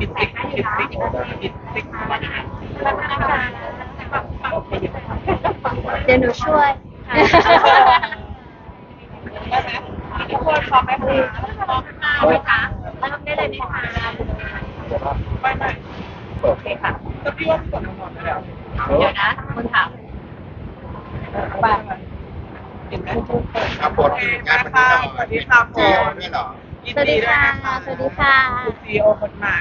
เดี๋ยวหนูช่วย ทุกคนพร้อมไหมคะพร้อมไหมคะเริ่มได้เลยไหมคะไม่ไม่โอเคค่ะก็พี่ว่าพี่กดนอนไปแล้วเดี๋ยวนะคนถามไปเห็นไหมครับบทงานวันนี้หน่อยสวัสดีค่ะเจอด้วยเหรอสวัสดีค่ะสวัสดีค่ะ ซีโอคนใหม่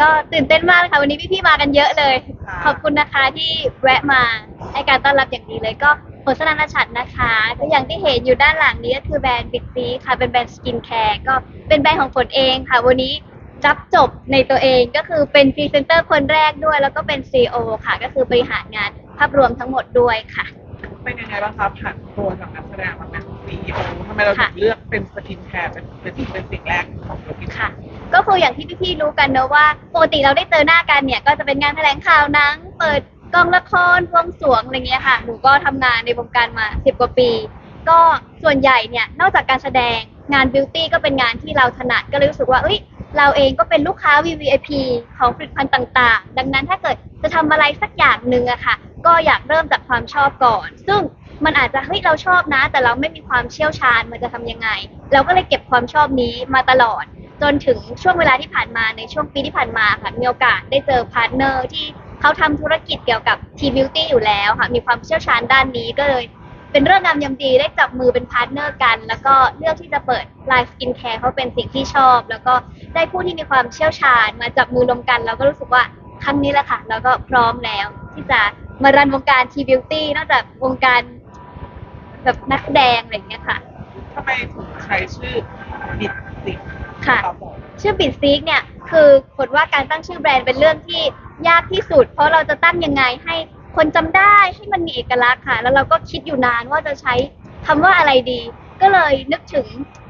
ก็ตื่นเต้นมากเลยค่ะวันนี้พี่ๆมากันเยอะเลยค่ะขอบคุณนะคะที่แวะมาให้การต้อนรับอย่างดีเลยก็ผลสนานชัดนะคะ ก็อย่างที่เห็นอยู่ด้านหลังนี้ก็คือแบรนด์บิ๊กซีค่ะ เป็นแบรนด์สกินแคร์ก็เป็นแบรนด์ของฝนเองค่ะ วันนี้จับจบในตัวเองก็คือเป็นพรีเซนเตอร์คนแรกด้วย แล้วก็เป็น CEO ค่ะ ก็คือบริหารงานภาพรวมทั้งหมดด้วยค่ะ เป็นยังไงบ้างครับผ่านตัวจากนักแสดงมาเป็น ซีโอทำไมเราถึงเลือกเป็นสกินแคร์เป็นเป็นเป็นสิ่งแรกของธุรกิจค่ะ ก็คืออย่างที่พี่ๆรู้กันเนอะว่าปกติเราได้เจอหน้ากันเนี่ย ก็จะเป็นงานแถลงข่าวหนัง เปิดกองละครบวงสรวงอะไรเงี้ยค่ะหนูก็ทำงานในวงการมาสิบกว่าปี ก็ส่วนใหญ่เนี่ยนอกจากการแสดงงานบิวตี้ก็เป็นงานที่เราถนัดก็เลยรู้สึกว่าเอ้ยเราเองก็เป็นลูกค้า VVIP ของผลิตภัณฑ์ต่าง ๆ ดังนั้นถ้าเกิดจะทำอะไรสักอย่างหนึ่งอะค่ะ ก็อยากเริ่มจากความชอบก่อน ซึ่ง มันอาจจะเฮ้ยเราชอบนะ แต่เราไม่มีความเชี่ยวชาญมันจะทำยังไง เราก็เลยเก็บความชอบนี้มาตลอด จนถึงช่วงเวลาที่ผ่านมาในช่วงปีที่ผ่านมาค่ะมีโอกาสได้เจอพาร์ทเนอร์ที่เขาทำธุรกิจเกี่ยวกับทีบิวตี้อยู่แล้วค่ะมีความเชี่ยวชาญด้านนี้ก็เลยเป็นเรื่องงามยามดีได้จับมือเป็นพาร์ทเนอร์กัน แล้วก็เลือกที่จะเปิดไลฟ์สกินแคร์เขาเป็นสิ่งที่ชอบ แล้วก็ได้ผู้ที่มีความเชี่ยวชาญมาจับมือรวมกันแล้วก็รู้สึกว่าครั้งนี้แหละค่ะ แล้วก็พร้อมแล้วที่จะมารันวงการทีบิวตี้นอกจากวงการ แบบนักแสดงอะไรอย่างเงี้ยค่ะ ทำไมถึงใช้ชื่อบิดซิกค่ะ ครับผมชื่อบิดซีกเนี่ยคือผลว่าการตั้งชื่อแบรนด์เป็นเรื่องที่ยากที่สุด เพราะเราจะตั้งยังไงให้คนจำได้ให้มันมีเอกลักษณ์ค่ะ แล้วเราก็คิดอยู่นานว่าจะใช้คำว่าอะไรดี ก็เลยนึกถึง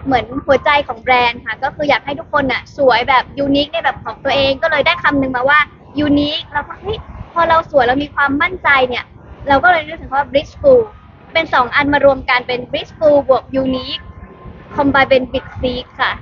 เหมือนหัวใจของแบรนด์ค่ะ ก็คืออยากให้ทุกคนน่ะสวยแบบยูนิคในแบบของตัวเองก็เลยได้คำหนึ่งมาว่ายูนิคแล้วก็เฮ้ยพอเราสวยเรามีความมั่นใจเนี่ย เราก็เลยนึกถึงคำว่า blissful เป็นสองอันมารวมกันเป็น blissful บวก unique คอมไบเป็นบิ๊กซีค่ะ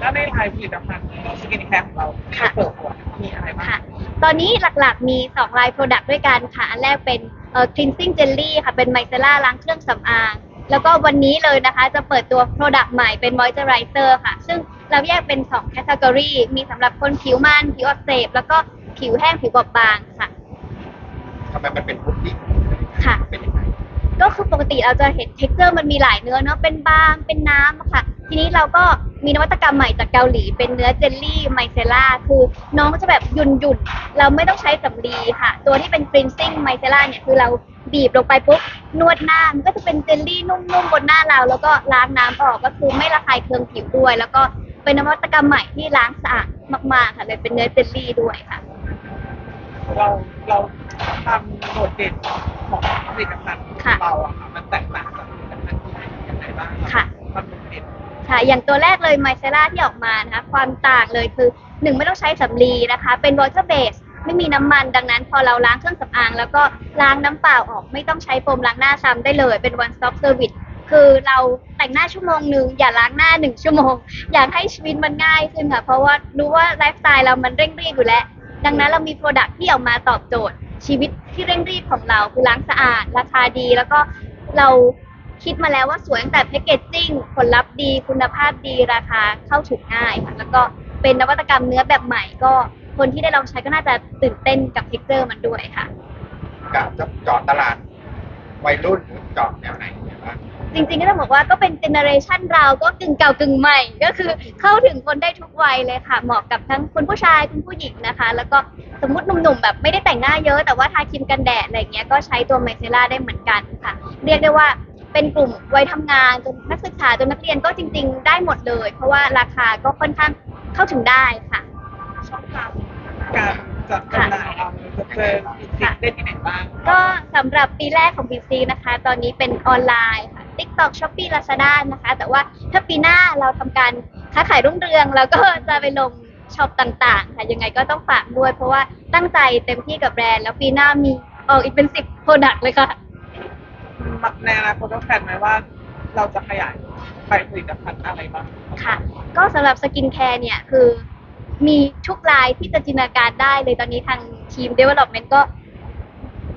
แล้วในไลน์ผลิตภัณฑ์สกินแคร์ของเราที่เราเปิดตัวมีอะไรบ้างค่ะ ตอนนี้หลักๆมี 2 ลายโปรดักต์ด้วยกันค่ะ อันแรกเป็นเอ่อ cleansing jelly ค่ะ เป็นไมเซล่าล้างเครื่องสำอาง แล้วก็วันนี้เลยนะคะจะเปิดตัวโปรดักต์ใหม่เป็น moisturizer ค่ะ ซึ่งเราแยกเป็น2 category มีสำหรับคนผิวมันผิวอักเสบ แล้วก็ผิวแห้งผิวบอบบางค่ะ ทำไมมันเป็นพุดดิ้งค่ะ เป็นยังไง ก็คือปกติเราจะเห็น texture มันมีหลายเนื้อเนาะเป็นบางเป็นน้ำอะค่ะ ทีนี้เราก็มีนวัตกรรมใหม่จากเกาหลี เป็นเนื้อเจลลี่ไมเซล่าคือน้องจะแบบหยุ่นหยุ่นเราไม่ต้องใช้สำลีค่ะ ตัวที่เป็น cleansing ไมเซล่าเนี่ยคือเราบีบลงไปปุ๊บนวดหน้ามันก็จะเป็นเจลลี่นุ่มๆบนหน้าเรา แล้วก็ล้างน้ำออกก็คือไม่ระคายเคืองผิวด้วย แล้วก็เป็นนวัตกรรมใหม่ที่ล้างสะอาดมากๆค่ะเลยเป็นเนื้อเจลลี่ด้วยค่ะ เราเราทำโดดเด่น ของผลิตภัณฑ์ค่ะเราอะค่ะมันแตกต่างจากผลิตภัณฑ์ที่อื่นยังไงบ้างค่ะ ความโดดเด่นค่ะ อย่างตัวแรกเลยไมเซล่าที่ออกมานะคะ ความต่างเลยคือหนึ่งไม่ต้องใช้สำลีนะคะ เป็น water base ไม่มีน้ำมันดังนั้น พอเราล้างเครื่องสำอาง แล้วก็ล้างน้ำเปล่าออกไม่ต้องใช้โฟมล้างหน้าซ้ำได้เลย เป็น one stop service คือเราแต่งหน้าชั่วโมงหนึ่งอย่าล้างหน้าหนึ่งชั่วโมง อยากให้ชีวิตมันง่ายขึ้นค่ะ เพราะว่ารู้ว่าไลฟ์สไตล์เรามันเร่งรีบอยู่แล้ว ดังนั้นเรามีโปรดักที่ออกมาตอบโจทย์ชีวิต ที่เร่งรีบของเราคือล้างสะอาด ราคาดี แล้วก็เราคิดมาแล้วว่าสวยตั้งแต่แพคเกจจิ้งผลลัพธ์ดี คุณภาพดีราคาเข้าถึงง่ายค่ะแล้วก็เป็นนวัตกรรมเนื้อแบบใหม่ก็คนที่ได้ลองใช้ก็น่าจะตื่นเต้นกับเท็กเจอร์มันด้วยค่ะกะจะเจาะตลาดวัยรุ่นหรือเจาะแนวไหน จริงๆก็ต้องบอกว่าก็เป็นเจเนอเรชันเราก็กึ่งเก่ากึ่งใหม่ ก็คือเข้าถึงคนได้ทุกวัยเลยค่ะ เหมาะกับทั้งคุณผู้ชายคุณผู้หญิงนะคะ แล้วก็สมมติหนุ่มๆแบบไม่ได้แต่งหน้าเยอะแต่ว่าทาครีมกันแดดอะไรเงี้ยก็ใช้ตัวไมเซล่าได้เหมือนกันค่ะ เรียกได้ว่าเป็นกลุ่มวัยทำงานจนนักศึกษาจนนักเรียนก็จริง ๆ ได้หมดเลย เพราะว่าราคาก็ค่อนข้างเข้าถึงได้ค่ะ ช่องทางการ จัดจำหน่ายเราจะเจอบิดซิกได้ที่ไหนบ้างก็สำหรับปีแรกของ BC นะคะ ตอนนี้เป็นออนไลน์ค่ะ TikTok Shopee Lazada นะคะ แต่ว่าถ้าปีหน้าเราทำการค้าขายรุ่งเรืองเราก็จะไปลงช็อปต่างๆ ค่ะ ยังไงก็ต้องฝากด้วย เพราะว่าตั้งใจเต็มที่กับแบรนด์ แล้วปีหน้ามีออกอีกเป็นสิบโปรดักต์เลยค่ะในอนาคตต้องแผนไหมว่า เราจะขยายไปผลิตภัณฑ์อะไรบ้างค่ะ ก็สำหรับสกินแคร์เนี่ยคือ มีทุกลายที่จะจินตนาการได้เลยตอนนี้ทางทีม development ก็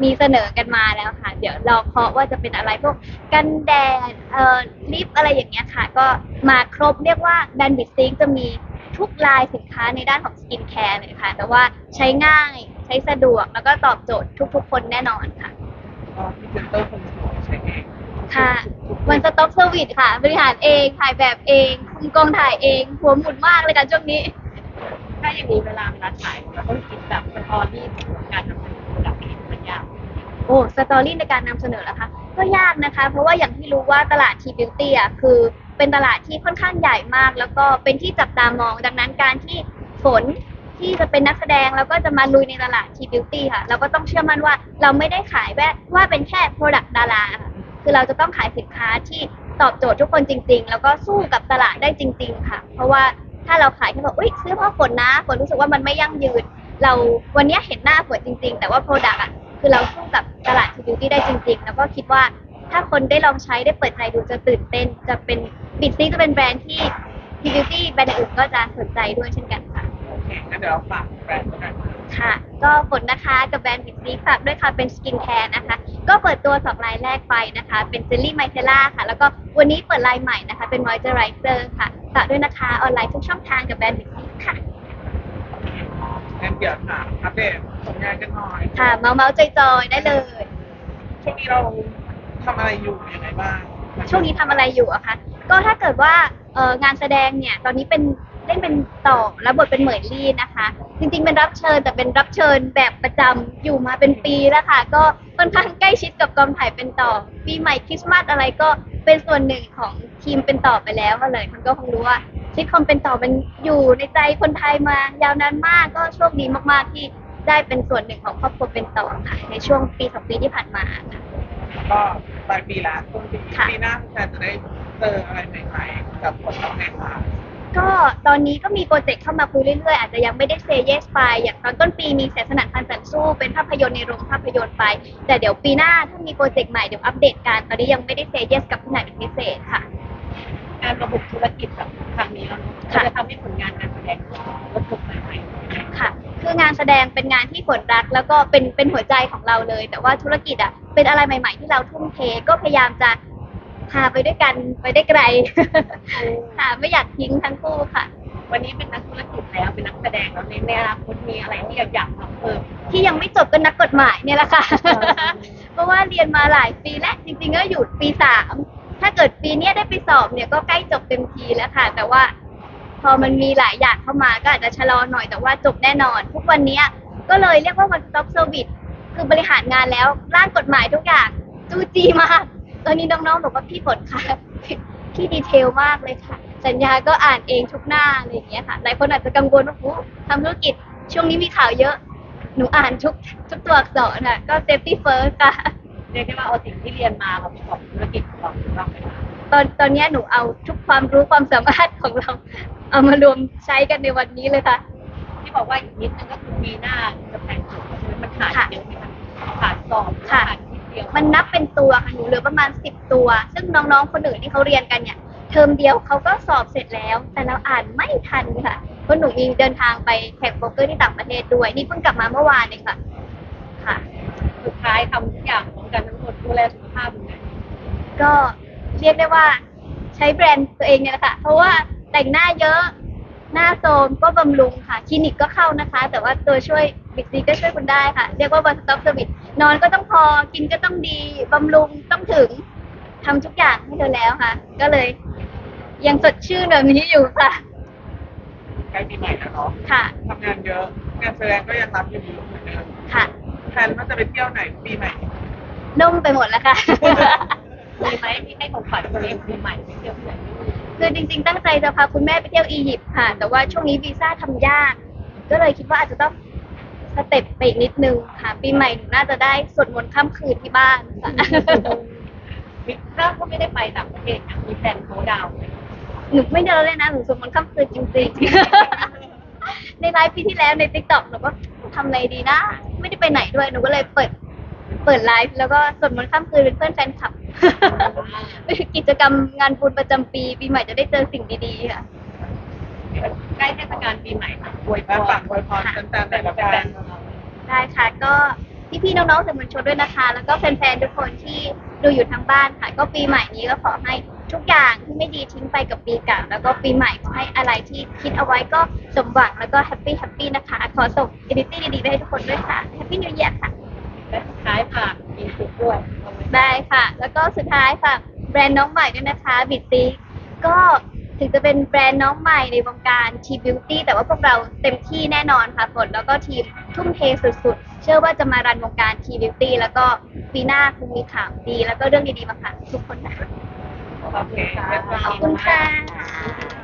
มีเสนอกันมาแล้วค่ะ เดี๋ยวรอเคาะว่าจะเป็นอะไรพวกกันแดดเอ่อลิปอะไรอย่างเงี้ยค่ะ ก็มาครบเรียกว่าแบรนด์บิสซิงจะมีทุกลายสินค้าในด้านของสกินแคร์เลยค่ะ แต่ว่าใช้ง่ายใช้สะดวกแล้วก็ตอบโจทย์ทุกๆ คนแน่นอนค่ะก็พรีเซนเตอร์คนสวยใช้เองค่ะวันสต็อกเซอร์วิสค่ะ บริหารเองถ่ายแบบเองคุมกองถ่ายเองหัวหมุนมากเลยค่ะช่วงนี้ ถ้าอย่างนี้เวลาเวลาถ่ายเราต้องคิดแบบสตอรี่ของการทำงานแบบนี้มันยากโอ้สตอรี่ในการนำเสนอแล้วคะ ก็ยากนะคะ เพราะว่าอย่างที่รู้ว่าตลาดทีบิวตี้อะคือเป็นตลาดที่ค่อนข้างใหญ่มาก แล้วก็เป็นที่จับตามอง ดังนั้นการที่ฝนที่จะเป็นนักแสดงแล้วก็จะมาลุยในตลาดทีบิวตี้ค่ะ เราก็ต้องเชื่อมั่นว่าเราไม่ได้ขายแบบว่าเป็นแค่ Product ดาราค่ะคือเราจะต้องขายสินค้าที่ตอบโจทย์ทุกคนจริง ๆ แล้วก็สู้กับตลาดได้จริง ๆ ค่ะ เพราะว่า ถ้าเราขายแค่บอกอุ้ยซื้อเพราะฝนนะฝนรู้สึกว่ามันไม่ยั่งยืน เราวันนี้เห็นหน้าฝนจริง ๆ แต่ว่า Product อะคือเราสู้กับตลาดทีบิวตี้ได้จริง ๆ แล้วก็คิดว่าถ้าคนได้ลองใช้ได้เปิดใจดูจะตื่นเต้นจะเป็นบิดซี่จะเป็นแบรนด์ที่ทีบิวตี้แบรนด์อื่นก็จะสนใจด้วยเช่นกันค่ะโอเคงั้นเดี๋ยวเราฝากแบรนด์กันค่ะ ก็ฝนนะคะกับแบรนด์บิดซี่ฝากด้วยค่ะเป็นสกินแคร์นะคะ ก็เปิดตัวสองลายแรกไปนะคะ เป็นเจลลี่ไมเทล่าค่ะ แล้วก็วันนี้เปิดลายใหม่นะคะ เป็นมอยเจอไรเซอร์ค่ะ ฝากด้วยนะคะ ออนไลน์ทุกช่องทางกับแบรนด์บิดซี่ค่ะงั้นเดี๋ยวถามอัปเดตผลงานกันหน่อยค่ะ เมาเมาจอยๆได้เลย ช่วงนี้เราทำอะไรอยู่ยังไงบ้างช่วงนี้ทำอะไรอยู่อะคะ ก็ถ้าเกิดว่าเอ่องานแสดงเนี่ย ตอนนี้เป็น เล่นเป็นต่อแล้วบทเป็นเหมยลี่นะคะ จริงๆเป็นรับเชิญแต่เป็นรับเชิญแบบประจำอยู่มาเป็นปีแล้วค่ะ ก็ค่อนข้างใกล้ชิดกับกองถ่ายเป็นต่อปีใหม่คริสต์มาสอะไรก็เป็นส่วนหนึ่งของทีมเป็นต่อไปแล้วก็เลยคนก็คงรู้ว่าซิทคอมเป็นต่อมันอยู่ในใจคนไทยมายาวนานมากก็โชคดีมากๆที่ได้เป็นส่วนหนึ่งของครอบครัวเป็นต่อค่ะในช่วงปีสองปีที่ผ่านมาค่ะ ก็ปลายปีแล้วต้นปีค่ะ ปีหน้าแฟนจะได้เจออะไรใหม่ๆกับผลงานค่ะ ก็ตอนนี้ก็มีโปรเจกต์เข้ามาคุยเรื่อยๆ อาจจะยังไม่ได้เซเยสไป อย่างตอนต้นปีมีแสนสนันพันสันสู้เป็นภาพยนตร์ในโรงภาพยนตร์ไป แต่เดี๋ยวปีหน้าถ้ามีโปรเจกต์ใหม่เดี๋ยวอัปเดตกันตอนนี้ยังไม่ได้เซเยสกับที่ไหนเป็นพิเศษค่ะ การระบบธุรกิจแบบครั้งนี้เราค่ะ จะทำให้ผลงานการแสดงของเราลดลงไหมค่ะ คืองานแสดงเป็นงานที่ฝนรัก แล้วก็เป็นเป็นหัวใจของเราเลย แต่ว่าธุรกิจอะเป็นอะไรใหม่ ๆ ที่เราทุ่มเทก็พยายามจะ พาไปด้วยกันไปได้ไกล ค่ะไม่อยากทิ้งทั้งคู่ค่ะ วันนี้เป็นนักธุรกิจแล้วเป็นนักแสดงแล้วในในอนาคตมีอะไรที่อยากทำเพิ่มที่ยังไม่จบก็นักกฎหมายเนี่ยแหละค่ะ เพราะว่าเรียนมาหลายปีแล้วจริงๆก็อยู่ปีสามถ้าเกิดปีเนี้ยได้ไปสอบเนี่ยก็ใกล้จบเต็มทีแล้วค่ะ แต่ว่า พอมันมีหลายอย่างเข้ามาก็อาจจะชะลอหน่อยแต่ว่าจบแน่นอน ทุกวันเนี้ยก็เลยเรียกว่า one stop service คือบริหารงานแล้วร่างกฎหมายทุกอย่างจูจีมาก ตอนนี้น้องๆบอกว่าพี่ฝนค่ะพี่ดีเทลมากเลยค่ะ สัญญาก็อ่านเองทุกหน้าอะไรอย่างเงี้ยค่ะหลายคนอาจจะกังวลว่าโอ้ทำธุรกิจช่วงนี้มีข่าวเยอะ หนูอ่านทุกทุกตัวอักษรค่ะก็ safety first ค่ะ เรียกได้ว่าเอาสิ่งที่เรียนมามาประกอบธุรกิจของเราถูกต้องไหมคะตอนตอนเนี้ยหนูเอาทุกความรู้ความสามารถของเรา เอามารวมใช้กันในวันนี้เลยค่ะ ที่บอกว่าอีกนิดนึงก็คือปีหน้าจะแต่งจบใช่ไหมมันขาดค่ะเยอะไหมคะขาดสอบค่ะขาดนิดเดียว มันนับเป็นตัวค่ะหนูเหลือประมาณสิบตัว ซึ่งน้องๆคนอื่นที่เขาเรียนกันเนี่ย เทอมเดียวเขาก็สอบเสร็จแล้ว แต่เราอ่านไม่ทันค่ะเพราะหนูมีเดินทางไปแข่งโป๊กเกอร์ที่ต่างประเทศด้วย นี่เพิ่งกลับมาเมื่อวานเองค่ะ ค่ะ สุดท้ายทำทุกอย่างพร้อมกันทั้งหมดดูแลสุขภาพยังไงก็เรียกได้ว่าใช้แบรนด์ตัวเองเนี่ยแหละค่ะ เพราะว่าแต่งหน้าเยอะ หน้าโทรมก็บำรุงค่ะ คลินิกก็เข้านะคะ แต่ว่าตัวช่วย บิ๊กซีก็ช่วยคุณได้ค่ะ เรียกว่า one stop service นอนก็ต้องพอกินก็ต้องดีบำรุงต้องถึงทำทุกอย่างให้เธอแล้วค่ะ ก็เลย ยังสดชื่นแบบนี้อยู่ค่ะ ใกล้ปีใหม่แล้วเนาะค่ะ ทำงานเยอะ งานแสดงก็ยังรับอยู่เยอะเหมือนเดิมค่ะแฟนว่าจะไปเที่ยวไหนปีใหม่ นุ่มไปหมดแล้วค่ะ มีไหมมีให้ของขวัญตัวเองปีใหม่ไปเที่ยวที่ไหนไม่มีคือจริงๆ ตั้งใจจะพาคุณแม่ไปเที่ยวอียิปต์ค่ะ แต่ว่าช่วงนี้วีซ่าทำยาก ก็เลยคิดว่าอาจจะต้อง สเต็ปไปอีกนิดนึงค่ะ ปีใหม่หนูน่าจะได้สวดมนต์ข้ามคืนที่บ้านค่ะมีถ้าก็ไม่ได้ไปต่างประเทศนะมีแผนเขาดาวน์ไหมหนูไม่เดินเลยนะหนูสวดมนต์ข้ามคืนจริงๆ ในไลฟ์ปีที่แล้วในติ๊กต็อกหนูก็ทำอะไรดีนะ ไม่ได้ไปไหนด้วยหนูก็เลยเปิด เปิดไลฟ์แล้วก็สวดมนต์ข้ามคืนเป็นเพื่อนแฟนคลับเป็นกิจกรรมงานบุญประจำปี ปีใหม่จะได้เจอสิ่งดีๆค่ะ ใกล้เทศกาลปีใหม่ค่ะอวยพและรฝากอวยพรแฟนๆในละแฟกันนๆของเราได้ค่ะก็พี่ๆน้องๆสื่อมวลชนด้วยนะคะ แล้วก็แฟนๆทุกคนที่ดูอยู่ทางบ้านค่ะ ก็ปีใหม่นี้ก็ขอให้ทุกอย่างที่ไม่ดีทิ้งไปกับปีเก่าแล้วก็ปีใหม่ขอให้อะไรที่คิดเอาไว้ก็สมหวังแล้วก็แฮปปี้แฮปปี้นะคะ ขอส่งอินดิตี้ดีๆไปให้ทุกคนด้วยค่ะแฮปปี้นิว e ย r ค่ะและสุดท้ายฝากมีคุกด้วยได้ค่ะ แล้วก็สุดท้ายค่ะแบรนด์น้องใหม่ด้วยนะคะบิตซีก็ ถึงจะเป็นแบรนด์น้องใหม่ในวงการทีบิวตี้แต่ว่าพวกเราเต็มที่แน่นอนค่ะฝนแล้วก็ทีมทุ่มเทสุดๆ เชื่อว่าจะมารันวงการทีบิวตี้แล้วก็ปีหน้าคงมีข่าวดี แล้วก็เรื่องดีๆมาฝากทุกคนนะคะขอบคุณค่ะขอบคุณค่ะ